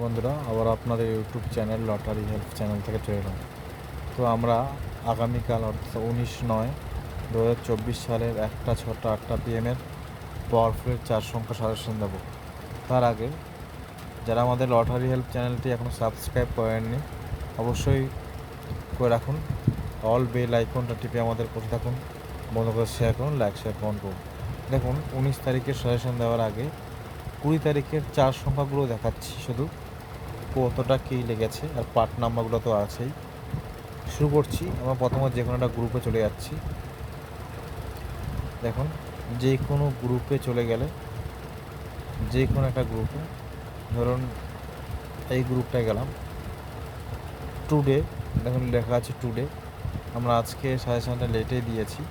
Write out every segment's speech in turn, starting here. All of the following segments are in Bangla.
বন্ধুরা, আবার আপনাদের YouTube channel, lottery help channel থেকে চলে এলাম। তো আমরা আগামীকাল, অর্থাৎ উনিশ নয় দু সালের একটা ছটা আটটা পিএমের পাওয়ারফুলের চার সংখ্যা সাজেশন দেবো। তার আগে, যারা আমাদের লটারি হেল্প চ্যানেলটি এখনও সাবস্ক্রাইব করেননি, অবশ্যই করে রাখুন। অল বেল আইকনটা টিপে আমাদের পাশে থাকুন। বন্ধু করে শেয়ার করুন লাইক শেয়ার কমেন্ট করুন। দেখুন, উনিশ তারিখের সাজেশন দেওয়ার আগে কুড়ি তারিখের চার সংখ্যাগুলো দেখাচ্ছি শুধু। কতটা কী লেগেছে? আর পার্ট নাম্বারগুলো তো আছেই। শুরু করছি, আমরা প্রথমে যে কোনো একটা গ্রুপে চলে যাচ্ছি। দেখুন, যে কোনো গ্রুপে চলে গেলে, যে কোনো একটা গ্রুপে ধরুন, এই গ্রুপটায় গেলাম। টুডে দেখুন, লেখা আছে টুডে আমরা আজকে সাজেশনটা লেটে দিয়েছি।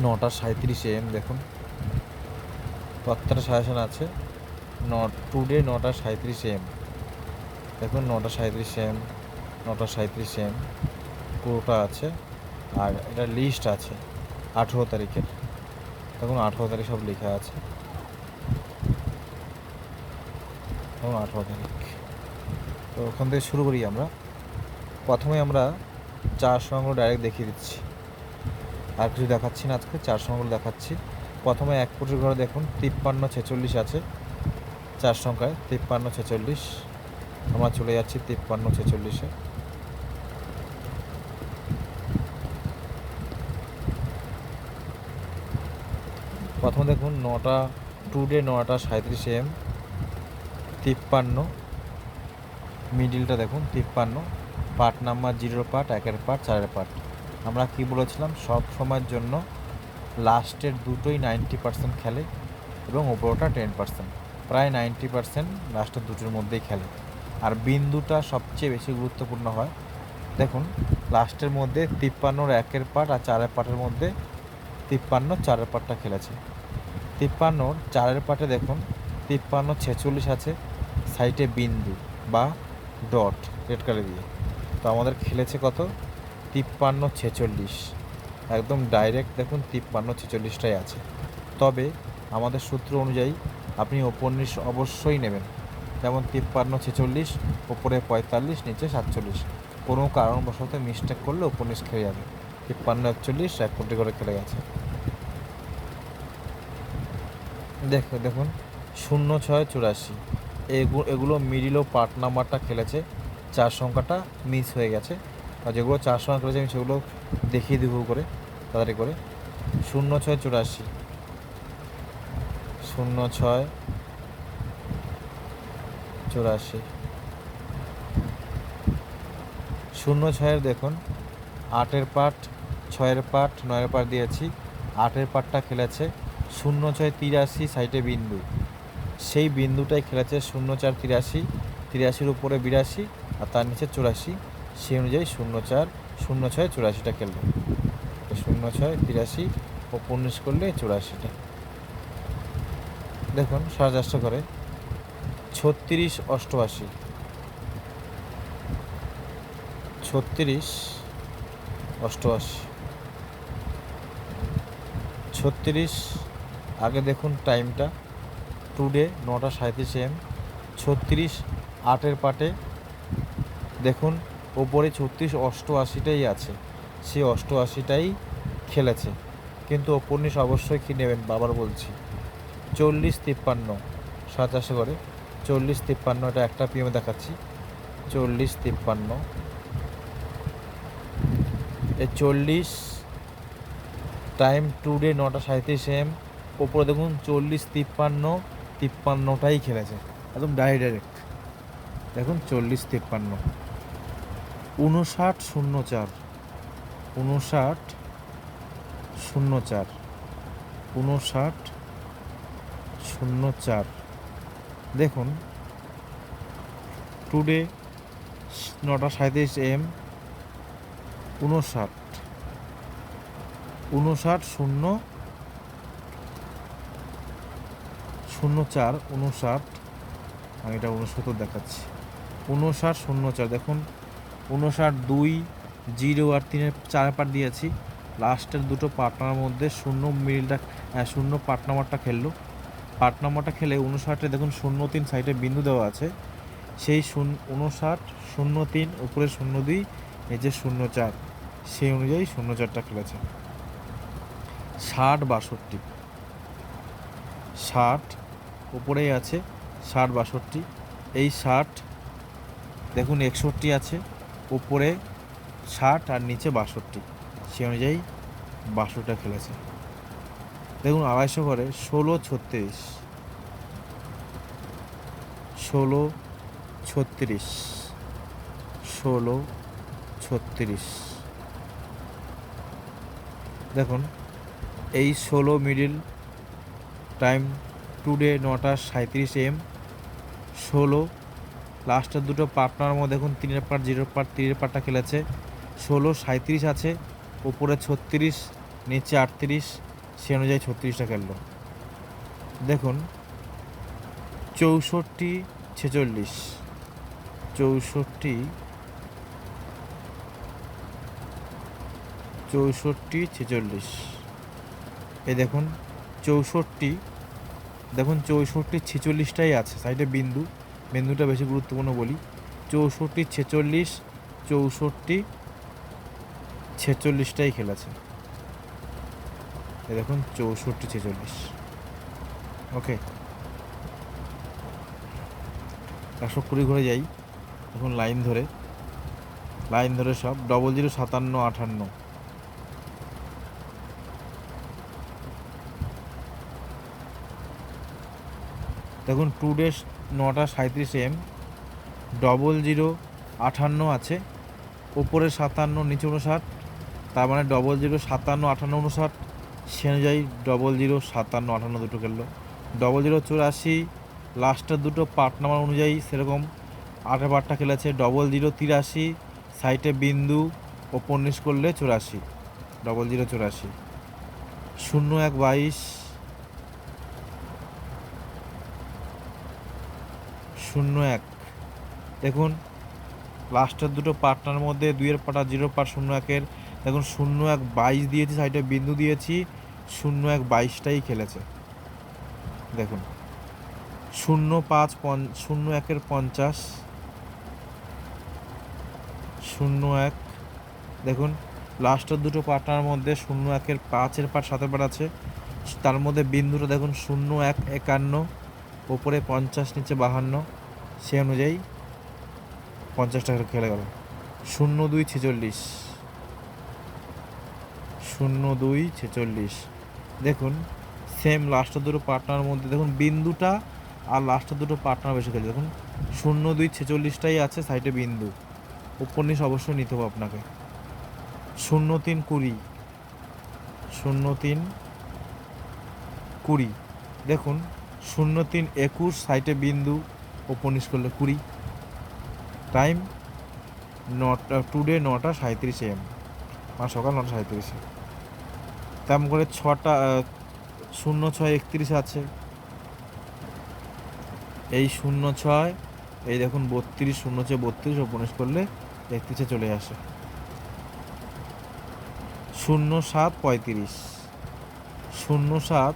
নটা সাঁত্রিশে এম দেখুন। প্রত্যেকটা সাজেশন আছে। ন টুডে নটা সাঁত্রিশ এম দেখুন নটা সাঁত্রিশ এম নটা সাঁত্রিশ এম পুরোটা আছে। আর এটা লিস্ট আছে, আঠেরো তারিখের। দেখুন আঠেরো তারিখ সব লেখা আছে। দেখুন আঠেরো তারিখ। তো ওখান থেকে শুরু করি আমরা। প্রথমে আমরা চার সংখ্যাগুলো ডাইরেক্ট দেখিয়ে দিচ্ছি। আর কিছু দেখাচ্ছি না আজকে, চার সংখ্যাগুলো দেখাচ্ছি। প্রথমে এক কোটির ঘরে দেখুন, তিপ্পান্ন ছেচল্লিশ আছে। চার সংখ্যায়, তিপ্পান্ন, ছেচল্লিশ। আমরা চলে যাচ্ছি তিপ্পান্ন, ছেচল্লিশে। প্রথমে দেখুন নটা, টুডে নটা সাঁত্রিশ এম, তিপ্পান্ন। মিডিলটা দেখুন, তিপ্পান্ন। পার্ট নাম্বার জিরোর পার্ট, একের পার্ট, চারের পার্ট। আমরা কি বলেছিলাম? সব সময়ের জন্য লাস্টের দুটোই নাইনটি পার্সেন্ট খেলে এবং ওপরটা টেন পার্সেন্ট। প্রায় নাইনটি পার্সেন্ট লাস্টের দুটোর মধ্যেই খেলে। আর বিন্দুটা সবচেয়ে বেশি গুরুত্বপূর্ণ হয়। দেখুন, লাস্টের মধ্যে তিপ্পান্নর একের পার্ট আর চারের পার্টের মধ্যে তিপ্পান্ন চারের পার্টটা খেলেছে। তিপ্পান্নর চারের পার্টে দেখুন, তিপ্পান্ন ছেচল্লিশ আছে, সাইটে বিন্দু বা ডট রেড কালার দিয়ে। তো আমাদের খেলেছে কত? তিপ্পান্ন ছেচল্লিশ। একদম ডাইরেক্ট দেখুন, তিপ্পান্ন ছেচল্লিশটাই আছে। তবে আমাদের সূত্র অনুযায়ী আপনি উপন্যাস অবশ্যই নেবেন। যেমন তিপ্পান্ন ছেচল্লিশ, ওপরে পঁয়তাল্লিশ, নিচে সাতচল্লিশ। কোনো কারণবশত মিস্টেক করলে উপন্যাস খেলে যাবে। তিপ্পান্ন, একচল্লিশ, এক কোটি করে খেলে গেছে। দেখো, দেখুন, শূন্য, ছয়, চুরাশি। এগুলো এগুলো মিডিল ও পার্ট নাম্বারটা খেলেছে। চার সংখ্যাটা মিস হয়ে গেছে। আর যেগুলো চার সংখ্যা খেলেছে, আমি সেগুলো দেখিয়ে দেবো করে তাড়াতাড়ি করে। শূন্য, ছয়, চুরাশি। শূন্য ছয়। চুরাশি। শূন্য ছয়ের দেখুন, আটের পাট, ছয়ের পাট, নয়ের পাট দিয়েছি। আটের পাটটা খেলেছে শূন্য ছয় তিরাশি সাইডে বিন্দু। সেই বিন্দুটাই খেলেছে শূন্য চার তিরাশি, তিরাশির উপরে বিরাশি আর তার নিচে চুরাশি। সেই অনুযায়ী শূন্য চার, শূন্য ছয় চুরাশিটা খেলবে। শূন্য ছয় তিরাশি ও উনিশ করলে চুরাশিটা। দেখুন সাড়ে চারশো করে। ছত্রিশ অষ্টআশি। ছত্রিশ অষ্টআশি। ছত্রিশ, আগে দেখুন টাইমটা। টুডে নটা সাঁত্রিশ এম। ছত্রিশ আটের পাটে। দেখুন, ওপরে ছত্রিশ অষ্টআশিটাই আছে। সেই অষ্টআশিটাই খেলেছে। কিন্তু ওপর উপন্যাস অবশ্যই কি নেবেন? বাবার বলছি। চল্লিশ তিপ্পান্ন। সাতাশে করে। চল্লিশ তিপ্পান্ন, এটা একটা পিএমে দেখাচ্ছি। চল্লিশ তিপ্পান্ন। এই চল্লিশ টাইম টুডে নটা সাঁত্রিশ এম। ওপরে দেখুন, চল্লিশ তিপ্পান্ন, তিপ্পান্নটাই খেলেছে। একদম ডাইরেক্ট ডাইরেক্ট দেখুন, চল্লিশ তিপ্পান্ন। উনষাট শূন্য চার। উনষাট শূন্য চার। উনষাট শূন্য চার দেখুন। টুডে নটা সাঁত্রিশ এম উনষাট উনষাট শূন্য শূন্য চার উনষাট আমি এটা উনসত্তর দেখাচ্ছি। উনষাট শূন্য চার দেখুন। উনষাট দুই, জিরো আর তিনের চার পার্ট দিয়েছি। লাস্টের দুটো পার্টনার মধ্যে শূন্য মিলটা শূন্য পার্ট নাম্বারটা খেললো। পাট নম্বরটা খেলে উনষাটে দেখুন শূন্য তিন সাইডে বিন্দু দেওয়া আছে। সেই শূন্য উনষাট শূন্য তিন উপরে শূন্য দুই নিচে শূন্য চার, সেই অনুযায়ী শূন্য চারটা খেলেছে। ষাট, বাষট্টি। ষাট, উপরেই আছে, ষাট, বাষট্টি। এই ষাট, দেখুন একষট্টি আছে, উপরে ষাট আর নিচে বাষট্টি। সে অনুযায়ী বাষট্টিটা খেলেছে। দেখুন, আড়াইশো করে, ষোলো ছত্রিশ। ষোলো ছত্রিশ। ষোলো ছত্রিশ। দেখুন, এই ষোলো মিডিল টাইম টুডে নটা সাঁত্রিশ এম। ষোলো, লাস্টের দুটো পার্টনার মধ্যে দেখুন, তিনের পার্ট, জিরোর পার্ট, তিনের পার্টটা খেলেছে। ষোলো সাঁত্রিশ আছে উপরে ছত্রিশ, নিচে আটত্রিশ। সে অনুযায়ী ছত্রিশটা খেললো। দেখুন, চৌষট্টি ছেচল্লিশ, চৌষট্টি চৌষট্টি ছেচল্লিশ। এই দেখুন, চৌষট্টি দেখুন চৌষট্টি ছেচল্লিশটাই আছে, সাইডে বিন্দু, বিন্দুটা বেশি গুরুত্বপূর্ণ বলি। চৌষট্টি ছেচল্লিশ, চৌষট্টি ছেচল্লিশটাই খেলেছে। দেখুন, চৌষট্টি ছেচল্লিশ। ওকে। একশো কুড়ি ঘরে যাই। এখন লাইন ধরে। লাইন ধরে সব ডবল জিরো সাতান্ন আটান্ন দেখুন টু ডেজ নটা সাঁত্রিশ এম ডবল জিরো আটান্ন আছে। ওপরে সাতান্ন, নিচে উনষাট তার মানে ডবল জিরো সাতান্ন আটান্ন উনষাট সে অনুযায়ী ডবল জিরো সাতান্ন আটান্ন দুটো খেললো। ডবল জিরো চুরাশি লাস্টের দুটো পার্ট নাম্বার অনুযায়ী সেরকম আটের পার্টটা খেলেছে। ডবল জিরো তিরাশি সাইটে বিন্দু ও নিচ করলে চুরাশি। ডবল জিরো চুরাশি। শূন্য এক বাইশ। শূন্য এক। দেখুন লাস্টের দুটো পার্টনার মধ্যে দুইয়ের পাটা জিরো পার্ট শূন্য একের দেখুন, শূন্য এক বাইশ দিয়েছি, সাইডে বিন্দু দিয়েছি, শূন্য এক বাইশটাই খেলেছে। দেখুন, শূন্য পাঁচ পঞ্চ শূন্য একের পঞ্চাশ, শূন্য এক, দেখুন, লাস্টের দুটো পার্টনার মধ্যে শূন্য একের পাঁচের পাট সাথে পাট আছে তার মধ্যে বিন্দুটা দেখুন, শূন্য এক একান্ন, ওপরে পঞ্চাশ, নিচে বাহান্ন সে অনুযায়ী পঞ্চাশ টাকা খেলে গেল। শূন্য দুই ছেচল্লিশ। শূন্য দুই ছেচল্লিশ। দেখুন সেম লাস্টের দুটো পার্টনার মধ্যে, দেখুন, বিন্দুটা আর লাস্টের দুটো পার্টনার বেশি খেলে দেখুন, শূন্য দুই ছেচল্লিশটাই আছে সাইডে বিন্দু। উপন্যাস অবশ্যই নিতে হবে আপনাকে। শূন্য তিন কুড়ি। শূন্য তিন কুড়ি। দেখুন, শূন্য তিন একুশ সাইটে বিন্দু উপন্যাস করলে কুড়ি। টাইম নটা টুডে নটা সাঁত্রিশ এম মানে সকাল নটা সাঁত্রিশে তেমন করে ছটা শূন্য ছয় একত্রিশ আছে। এই শূন্য ছয়, এই দেখুন বত্রিশ, শূন্য ছয় বত্রিশ উপন্যাস করলে একত্রিশে চলে আসে। শূন্য সাত পঁয়ত্রিশ। শূন্য সাত,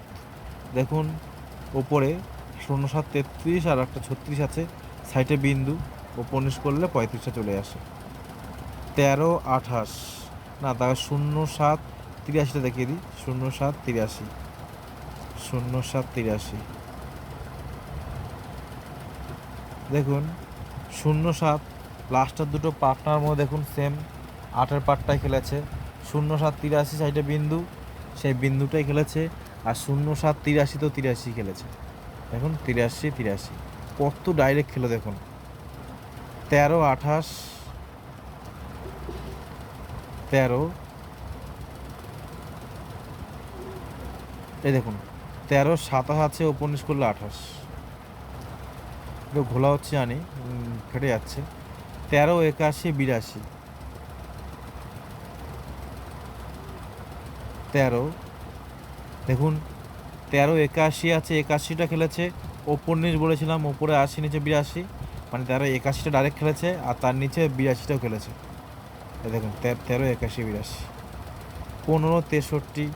দেখুন ওপরে শূন্য সাত তেত্রিশ আর একটা ছত্রিশ আছে সাইটে বিন্দু উপন্যাস করলে পঁয়ত্রিশে চলে আসে। তেরো আঠাশ, না তার শূন্য সাত তিরাশিটা দেখিয়ে দিই। শূন্য সাত তিরাশি। শূন্য সাত তিরাশি। দেখুন, শূন্য সাত, লাস্টের দুটো পার্টনার মধ্যে দেখুন সেম আটের পার্টটাই খেলেছে। শূন্য সাত তিরাশি সাইডে বিন্দু, সেই বিন্দুটাই খেলেছে। আর শূন্য সাত তিরাশি তো তিরাশি খেলেছে। দেখুন, তিরাশি তিরাশি। কত ডাইরেক্ট খেলো দেখুন। তেরো, আঠাশ, তেরো এই দেখুন, তেরো, সাতাশ আছে উপন্যাস করলে আঠাশ। ঘোলা হচ্ছে জানি ফেটে যাচ্ছে। তেরো, একাশি, বিরাশি। তেরো, দেখুন, তেরো, একাশি আছে, একাশিটা খেলেছে ওপর বলেছিলাম ওপরে আশি, নিচে বিরাশি। মানে তেরো, একাশিটা ডাইরেক্ট খেলেছে, আর তার নিচে বিরাশিটাও খেলেছে। দেখুন তেরো, একাশি, বিরাশি। পনেরো, তেষট্টি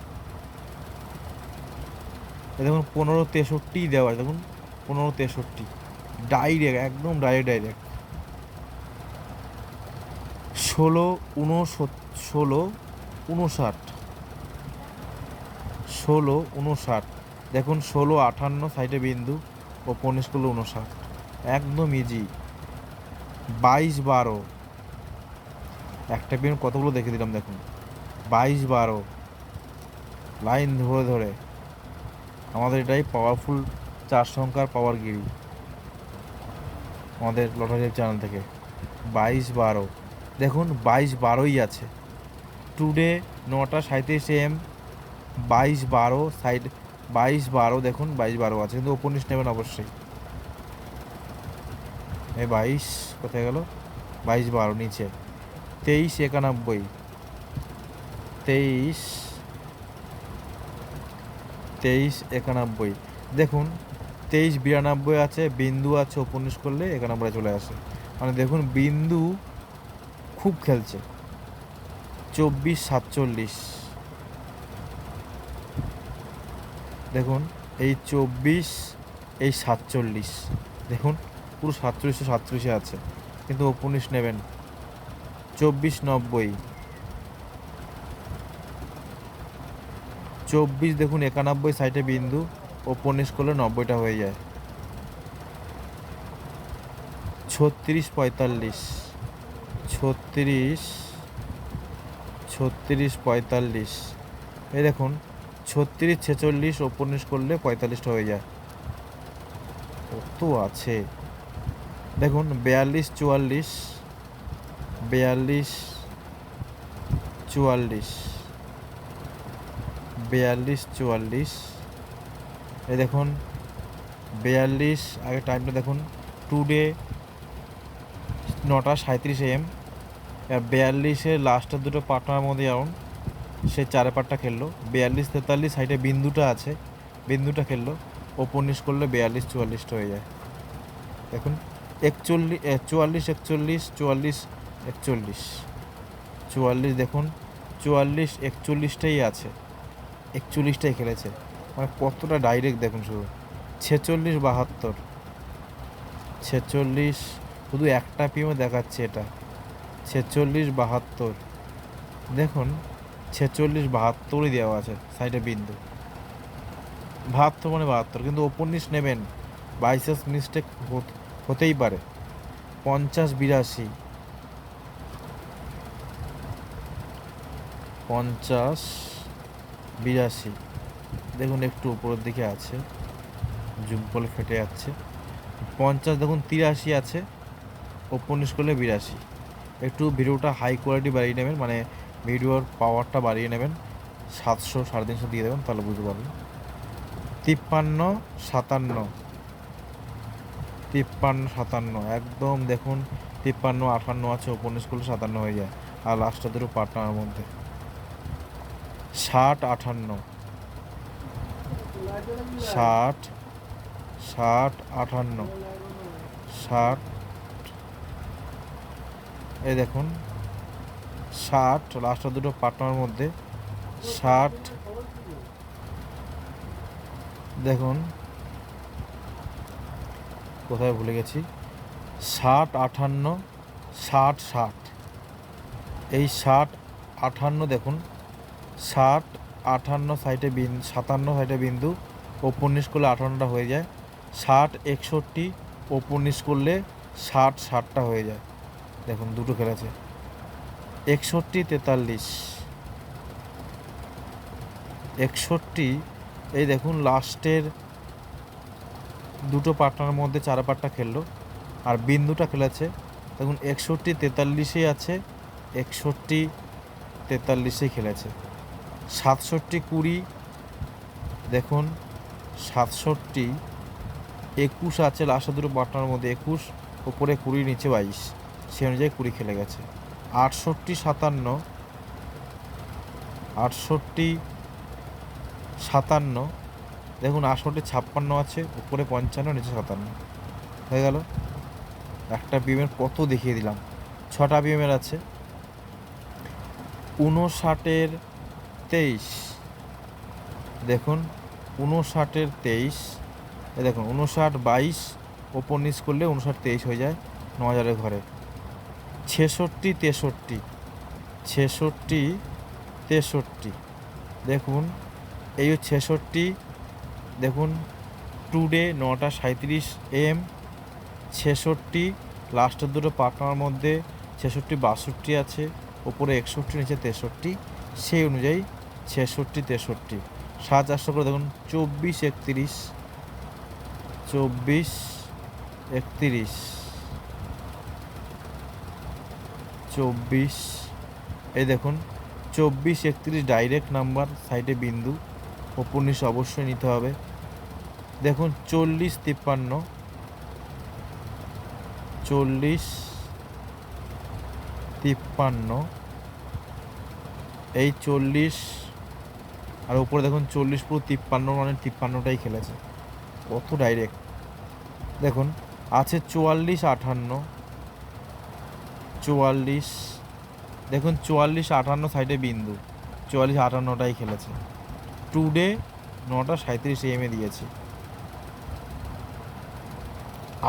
দেখুন পনেরো তেষট্টি দেওয়া দেখুন পনেরো তেষট্টি। ডাইরেক্ট একদম ডাইরেক্ট ডাইরেক্ট ষোলো উনসত ষোলো উনষাট। ষোলো উনষাট। দেখুন ষোলো আটান্ন সাইডে বিন্দু ও পনেরো ষোলো উনষাট। একদম ইজি বাইশ বারো। একটা বিন কতগুলো দেখে দিলাম দেখুন। বাইশ বারো। লাইন ধরে ধরে। আমাদের এটাই পাওয়ারফুল চার সংখ্যার পাওয়ার গিরি আমাদের লটারির চ্যানেল থেকে। বাইশ বারো। দেখুন, বাইশ বারোই আছে। টুডে নটা সাঁত্রিশ এম বাইশ বারো সাইড বাইশ বারো, দেখুন, বাইশ বারো আছে। কিন্তু নিচ নেবেন অবশ্যই। এ বাইশ কোথায় গেল? বাইশ বারো, নিচে। তেইশ একানব্বই। তেইশ তেইশ একানব্বই। দেখুন, তেইশ বিরানব্বই আছে, বিন্দু আছে উপন্যাস করলে একানব্বই চলে আসে। মানে দেখুন, বিন্দু খুব খেলছে। চব্বিশ সাতচল্লিশ। দেখুন, এই চব্বিশ, এই সাতচল্লিশ। দেখুন, পুরো সাতচল্লিশে সাতচল্লিশে আছে। কিন্তু উপন্যাস নেবেন। চব্বিশ নব্বই। চব্বিশ দেখুন, একানব্বই সাইটে বিন্দু উপন্যাস করলে নব্বইটা হয়ে যায়। ছত্রিশ পঁয়তাল্লিশ, ছত্রিশ ছত্রিশ পঁয়তাল্লিশ। এই দেখুন, ছত্রিশ ছেচল্লিশ উপন্যাস করলে পঁয়তাল্লিশটা হয়ে যায়। কত আছে। দেখুন, বিয়াল্লিশ চুয়াল্লিশ বিয়াল্লিশ চুয়াল্লিশ। বিয়াল্লিশ, চুয়াল্লিশ। এই দেখুন, বিয়াল্লিশ, আগে টাইমটা দেখুন টুডে নটা সাঁত্রিশ এম আর বিয়াল্লিশের লাস্টের দুটো পার্টনার মধ্যে যেমন সে চারে পাটটা খেললো। বিয়াল্লিশ, তেতাল্লিশ সাইডে বিন্দুটা আছে, বিন্দুটা খেললো। ওপনিশ করলে বিয়াল্লিশ, চুয়াল্লিশটা হয়ে যায়। দেখুন একচল্লিশ চুয়াল্লিশ একচল্লিশ চুয়াল্লিশ একচল্লিশ। চুয়াল্লিশ দেখুন, চুয়াল্লিশ, একচল্লিশটাই আছে। একচল্লিশটাই খেলেছে। মানে কতটা ডাইরেক্ট দেখুন শুধু। ছেচল্লিশ বাহাত্তর। ছেচল্লিশ, শুধু একটা পিএমে দেখাচ্ছে এটা। ছেচল্লিশ বাহাত্তর। দেখুন, ছেচল্লিশ বাহাত্তরই দেওয়া আছে সাইডে বিন্দু। বাহাত্তর মানে বাহাত্তর, কিন্তু উপন্যাস নেবেন। বাইসেস মিস্টেক হতেই পারে। পঞ্চাশ বিরাশি। পঞ্চাশ বিরাশি। দেখুন একটু উপরের দিকে আছে। জুম করলে ফেটে যাচ্ছে। পঞ্চাশ দেখুন তিরাশি আছে। উপন্যাস করলে বিরাশি। একটু ভিডিওটা হাই কোয়ালিটি বাড়িয়ে নেবেন মানে ভিডিওর পাওয়ারটা বাড়িয়ে নেবেন। সাতশো, সাড়ে তিনশো দিয়ে দেবেন, তাহলে বুঝতে পারবেন। তিপ্পান্ন, সাতান্ন। তিপ্পান্ন, সাতান্ন। একদম দেখুন, তিপ্পান্ন, আটান্ন আছে উপন্যাস করলে সাতান্ন হয়ে যায়। আর লাস্টটা দুটো পার্টনারের মধ্যে। ষাট আটান্ন ষাট ষাট আটান্ন ষাট, এই দেখুন, ষাট লাস্টের দুটো পার্টনার মধ্যে ষাট। দেখুন, কোথায় ভুলে গেছি? ষাট আটান্ন ষাট ষাট। এই ষাট আটান্ন দেখুন ষাট আটান্ন সাইটে বিন্দু সাতান্ন সাইটে বিন্দু উপন্যাস করলে আটান্নটা হয়ে যায়। ষাট, একষট্টি উপন্যাস করলে ষাট, ষাটটা হয়ে যায়। দেখুন, দুটো খেলেছে একষট্টি, তেতাল্লিশ। একষট্টি, এই দেখুন, লাস্টের দুটো পার্টনার মধ্যে চার পাটটা খেললো। আর বিন্দুটা খেলেছে দেখুন, একষট্টি, তেতাল্লিশে আছে, একষট্টি, তেতাল্লিশে খেলেছে সাতষট্টি কুড়ি, দেখুন, সাতষট্টি, একুশ আছে লাস্টের দুটো পার্টনার মধ্যে, একুশ ওপরে কুড়ি, নিচে বাইশ। সে অনুযায়ী কুড়ি খেলে গেছে। আটষট্টি সাতান্ন আটষট্টি সাতান্ন, দেখুন, আটষট্টি ছাপ্পান্ন আছে, উপরে পঞ্চান্ন, নিচে সাতান্ন। হয়ে গেল। একটা বিএমের কত দেখিয়ে দিলাম। ছটা বিএমের আছে। উনষাটের তেইশ। দেখুন, উনষাটের তেইশ। এ দেখুন, উনষাট, বাইশ, ওপর করলে উনষাট, তেইশ হয়ে যায় ন হাজারের ঘরে। ছেষট্টি, তেষট্টি। ছেষট্টি, তেষট্টি। দেখুন, এই ছেষট্টি। দেখুন, টুডে নটা সাঁত্রিশ এম। ছেষট্টি, লাস্টের দুটো পাটনার মধ্যে ছেষট্টি, বাষট্টি আছে। ওপরে একষট্টি, নিচে তেষট্টি। সেই অনুযায়ী ছেষট্টি, তেষট্টি। সাত চারশো করে দেখুন, চব্বিশ, একত্রিশ চব্বিশ একত্রিশ, চব্বিশ। এই দেখুন, চব্বিশ, একত্রিশ, ডাইরেক্ট নাম্বার, সাইডে বিন্দু নিচে অবশ্যই নিতে হবে। দেখুন, চল্লিশ, তিপ্পান্ন চল্লিশ, তিপ্পান্ন। এই চল্লিশ আর উপরে দেখুন চল্লিশ পুরো তিপ্পান্ন মানে তিপ্পান্নটাই খেলেছে। কত ডাইরেক্ট দেখুন, আছে চুয়াল্লিশ আটান্ন চুয়াল্লিশ, দেখুন চুয়াল্লিশ আটান্ন সাইডে বিন্দু। চুয়াল্লিশ আটান্নটাই খেলেছে। টুডে নটা সাঁত্রিশ এমে দিয়েছে।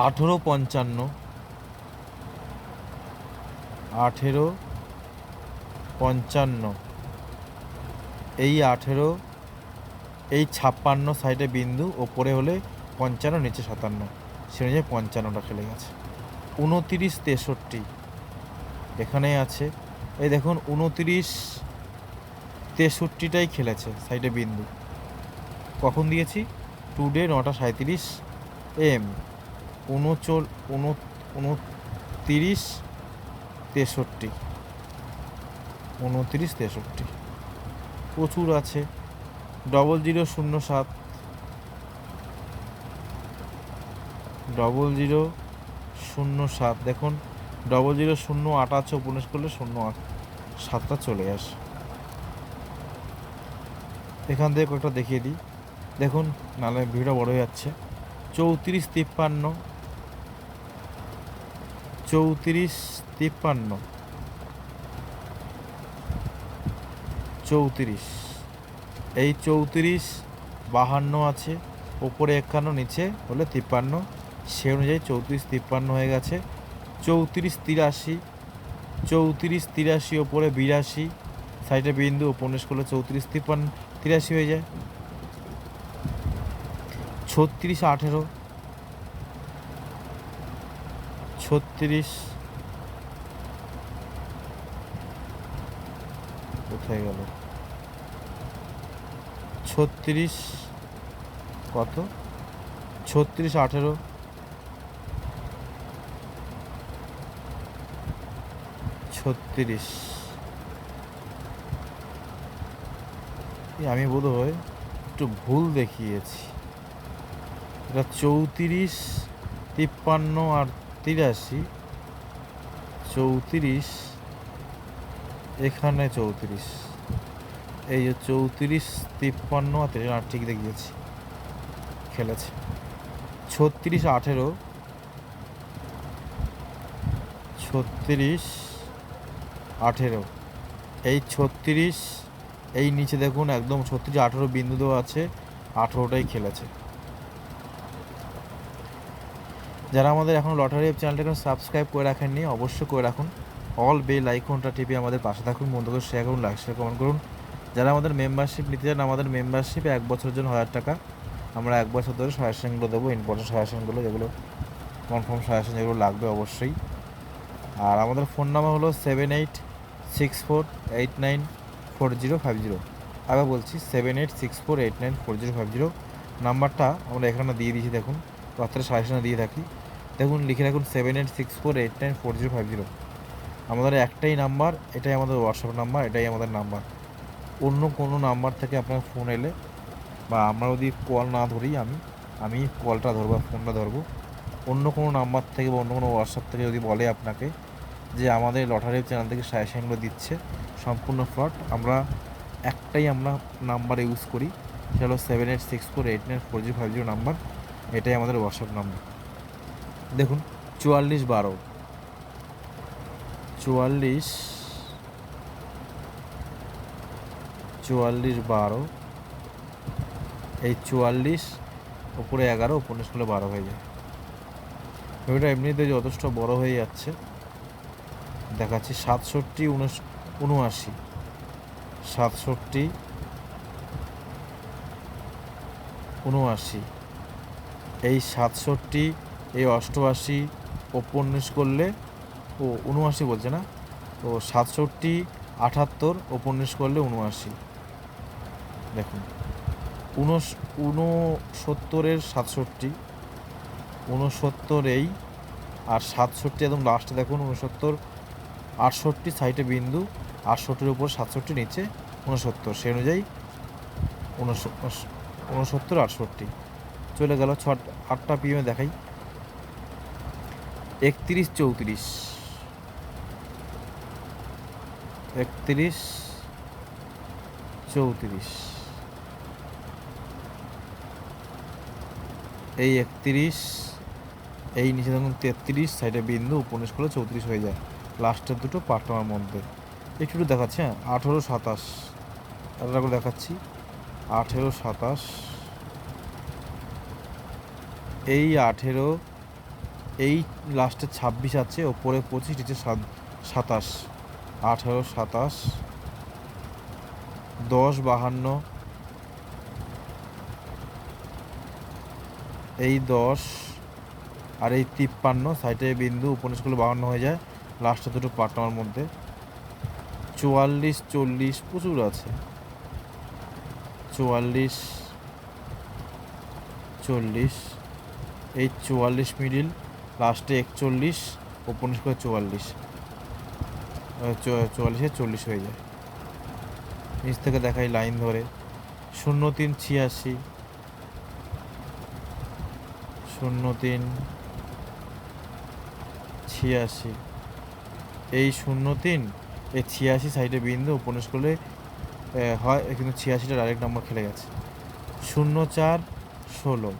আঠেরো পঞ্চান্ন। আঠেরো পঞ্চান্ন। এই আঠেরো, এই ছাপ্পান্ন সাইডে বিন্দু, ওপরে হলে পঞ্চান্ন, নিচে সাতান্ন। সে অনুযায়ী পঞ্চান্নটা খেলে গেছে। উনতিরিশ, তেষট্টি। এখানে আছে। এই দেখুন, উনতিরিশ, তেষট্টিটাই খেলেছে সাইডে বিন্দু। কখন দিয়েছি? টুডে নটা সাঁত্রিশ এম। উনচল, উন, উনতিরিশ, তেষট্টি। উনতিরিশ, তেষট্টি। প্রচুর আছে। ডবল জিরো শূন্য সাত। ডবল জিরো শূন্য সাত। দেখুন ডবল জিরো শূন্য আট আছে উপন্যাস করলে শূন্য আট, সাতটা চলে আসে। এখান থেকে কয়েকটা দেখিয়ে দিই। দেখুন নাহলে ভিড়টা বড় হয়ে যাচ্ছে। চৌত্রিশ তিপ্পান্ন। চৌত্রিশ তিপ্পান্ন। চৌত্রিশ। এই চৌত্রিশ বাহান্ন আছে, ওপরে একান্ন, নিচে হলে তিপ্পান্ন। সে অনুযায়ী চৌত্রিশ তিপ্পান্ন হয়ে গেছে। চৌত্রিশ তিরাশি চৌত্রিশ তিরাশি ওপরে বিরাশি। সাইডে বিন্দু, উপন্যাস করলে চৌত্রিশ তিপ্পান্ন, তিরাশি হয়ে যায়। ছত্রিশ আঠেরো, ছত্রিশ কোথায় গেল? ছত্রিশ কত? ছত্রিশ আঠেরো। ছত্রিশ। আমি বোধ হয় একটু ভুল দেখিয়েছি। এটা চৌত্রিশ, তিপ্পান্ন আর তিরাশি। চৌত্রিশ। এখানে চৌত্রিশ। এই যে চৌত্রিশ, তিপ্পান্ন, আর ঠিক দেখিয়েছি খেলেছে। ছত্রিশ, আঠেরো। ছত্রিশ, আঠেরো। এই ছত্রিশ, এই নিচে দেখুন একদম ছত্রিশ, আঠেরো বিন্দু দেওয়া আছে, আঠেরোটাই খেলেছে। যারা আমাদের এখন লটারি অ্যাপ চ্যানেলটাকে সাবস্ক্রাইব করে রাখেননি, অবশ্যই করে রাখুন। অল বেল আইকনটা টিপে আমাদের পাশে থাকুন বন্ধুকে শেয়ার করুন লাইক শেয়ার কমেন্ট করুন। যারা আমাদের মেম্বারশিপ নিতে চান, আমাদের মেম্বারশিপ এক বছরের জন্য হাজার টাকা আমরা এক বছর ধরে সাজেশনগুলো দেবো ইম্পর্টেন্ট সাজেশনগুলো, যেগুলো কনফার্ম সাজেশন যেগুলো লাগবে অবশ্যই। আর আমাদের ফোন নাম্বার হলো seven eight six four eight nine four zero five zero আবার বলছি seven eight six four eight nine four zero five zero নাম্বারটা আমরা এখানে দিয়ে দিয়েছি, দেখুন। রাত্রে সাজেশনে দিয়ে থাকি। দেখুন, লিখে রাখুন seven eight six four eight nine four zero five zero আমাদের একটাই নাম্বার, এটাই আমাদের হোয়াটসঅ্যাপ নাম্বার, এটাই আমাদের নাম্বার। অন্য কোনো নাম্বার থেকে আপনার ফোন এলে বা আমরা যদি কল না ধরি আমি আমি কলটা ধরবো ফোনটা ধরবো। অন্য কোনো নাম্বার থেকে বা অন্য কোনো হোয়াটসঅ্যাপ থেকে যদি বলে আপনাকে যে আমাদের লটারি চ্যানেল থেকে সাজেশনগুলো দিচ্ছে, সম্পূর্ণ ফ্রড আমরা একটাই আমরা নাম্বার ইউজ করি, সেটা হলো seven eight six four eight nine four zero five zero number, এটাই আমাদের হোয়াটসঅ্যাপ নাম্বার। দেখুন, চুয়াল্লিশ বারো। চুয়াল্লিশ চুয়াল্লিশ বারো। এই চুয়াল্লিশ উপরে এগারো উপন্যাস করলে বারো হয়ে যায়। ছবিটা এমনিতে যথেষ্ট বড় হয়ে যাচ্ছে। দেখাচ্ছি সাতষট্টি উনস উনআশি। সাতষট্টি উনআশি। এই সাতষট্টি, এই অষ্টআশি উপন্যাস করলে ও উনআশি বলছে না? তো সাতষট্টি, আটাত্তর উপন্যাস করলে উনআশি দেখুন উনস ঊনসত্তরের সাতষট্টি ঊনসত্তর এই আর সাতষট্টি একদম লাস্টে দেখুন, ঊনসত্তর, আটষট্টি সাইটে বিন্দু, আটষট্টির উপর সাতষট্টি, নিচে ঊনসত্তর। সেই অনুযায়ী ঊনসত্তর, আটষট্টি। চলে গেল ছ আটটা পিএমে দেখাই। একত্রিশ, চৌত্রিশ। একত্রিশ, চৌত্রিশ। এই একত্রিশ, এই নিচে দেখুন তেত্রিশ, সাইডে বিন্দু উপন্যাস করলে চৌত্রিশ হয়ে যায়। লাস্টের দুটো পার্টনার মধ্যে একটু দেখাচ্ছি হ্যাঁ আঠেরো, সাতাশ। একটা করে দেখাচ্ছি। আঠেরো, সাতাশ। এই আঠেরো, এই লাস্টে ছাব্বিশ আছে, ওপরে পঁচিশ, নিচে সাত, সাতাশ। আঠেরো, সাতাশ, দশ, বাহান্ন, এই দশ আর এই তিপ্পান্ন সাইটে বিন্দু উপন্যাসগুলো বাহান্ন হয়ে যায়। লাস্টে দুটো পার্টনার মধ্যে। চুয়াল্লিশ, চল্লিশ প্রচুর আছে। চুয়াল্লিশ, চল্লিশ, এই চুয়াল্লিশ মিডিল লাস্টে একচল্লিশ উপন্যাস করে চুয়াল্লিশ। চুয়াল্লিশে চল্লিশ হয়ে যায়। নিচ থেকে দেখাই লাইন ধরে। শূন্য তিন ছিয়াশি। শূন্য তিন ছিয়াশি। এই শূন্য তিন, এই ছিয়াশি সাইডে বিন্দু উপন্যাস করলে হয়, কিন্তু ছিয়াশিটা ডাইরেক্ট নম্বর খেলে গেছে। শূন্য চার, ষোলো।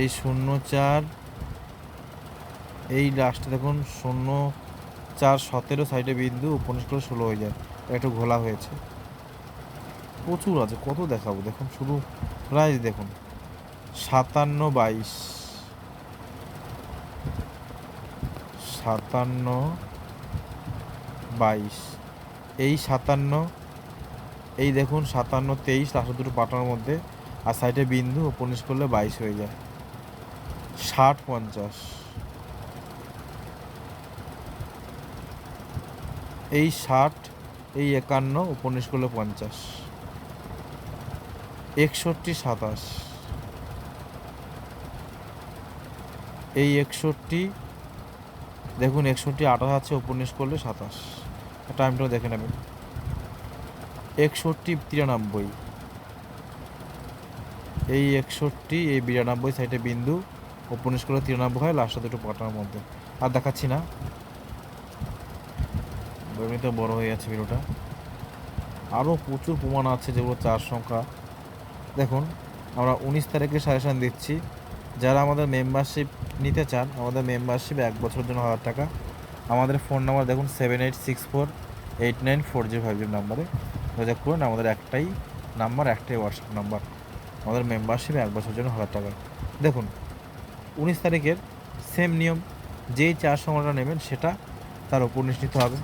এই শূন্য চার এই লাস্টে দেখুন, শূন্য চার সতেরো সাইডে বিন্দু উপন্যাস করে ষোলো হয়ে যায়। একটু ঘোলা হয়েছে। প্রচুর আছে, কত দেখাবো? দেখুন, শুধু প্রাইস দেখুন, সাতান্ন বাইশ। সাতান্ন বাইশ। এই সাতান্ন, এই দেখুন, সাতান্ন তেইশ লাস্টের দুটো পাটার মধ্যে, আর সাইডে বিন্দু উপন্যাস করলে বাইশ হয়ে যায়। ষাট পঞ্চাশ। এই ষাট, এই একান্ন উপন্যাস করলে পঞ্চাশ। একষট্টি, সাতাশ। এই একষট্টি, দেখুন একষট্টি, আঠাশ আছে উপন্যাস করলে সাতাশ। টাইমটাও দেখে নেবেন। একষট্টি, তিরানব্বই। এই একষট্টি, এই বিরানব্বই সাইডে বিন্দু উপন্যাস করলে তিরানব্বই হয়, লাস্টে দুটো পাটার মধ্যে। আর দেখাচ্ছি না। এমনিতে বড় হয়ে যাচ্ছে ভিডিওটা আরও প্রচুর প্রমাণ আছে যেগুলো চার সংখ্যা। দেখুন, আমরা উনিশ তারিখে সাজেশান দিচ্ছি। যারা আমাদের মেম্বারশিপ নিতে চান, আমাদের মেম্বারশিপ এক বছরের জন্য হাজার টাকা। আমাদের ফোন নাম্বার দেখুন seven eight six four eight nine four zero five zero নাম্বারে যোগাযোগ করুন আমাদের একটাই নাম্বার একটাই হোয়াটসঅ্যাপ নাম্বার আমাদের মেম্বারশিপ এক বছরের জন্য হাজার টাকা। দেখুন, উনিশ তারিখের সেম নিয়ম, যেই চার সংখ্যাটা নেবেন সেটা তার উপর নিশ্চিত হবে।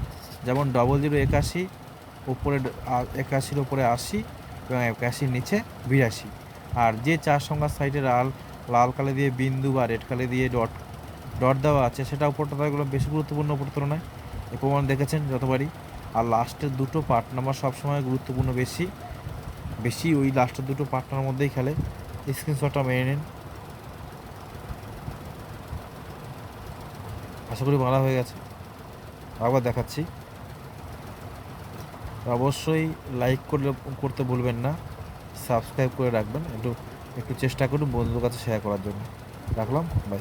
যেমন ডবল জিরো একাশি, উপরে একাশির উপরে আশি এবং একাশির নিচে বিরাশি। আর যে চার সংখ্যার সাইডে লাল লাল কালে দিয়ে বিন্দু বা রেড কালে দিয়ে ডট ডট দেওয়া আছে, সেটা উপরটা এগুলো বেশি গুরুত্বপূর্ণ উপর তুলনায়। এ প্রমাণ দেখেছেন যতবারই। আর লাস্টের দুটো পার্ট নাম্বার সবসময় গুরুত্বপূর্ণ বেশি বেশি ওই লাস্টের দুটো পার্টনার মধ্যেই খেলে। স্ক্রিনশটটা মেনে নিন। আশা করি ভালো হয়ে গেছে। আবার দেখাচ্ছি। অবশ্যই লাইক করলে, করতে ভুলবেন না। সাবস্ক্রাইব করে রাখবেন। একটু একটু চেষ্টা করুন বন্ধুদের কাছে শেয়ার করার জন্য। রাখলাম বাই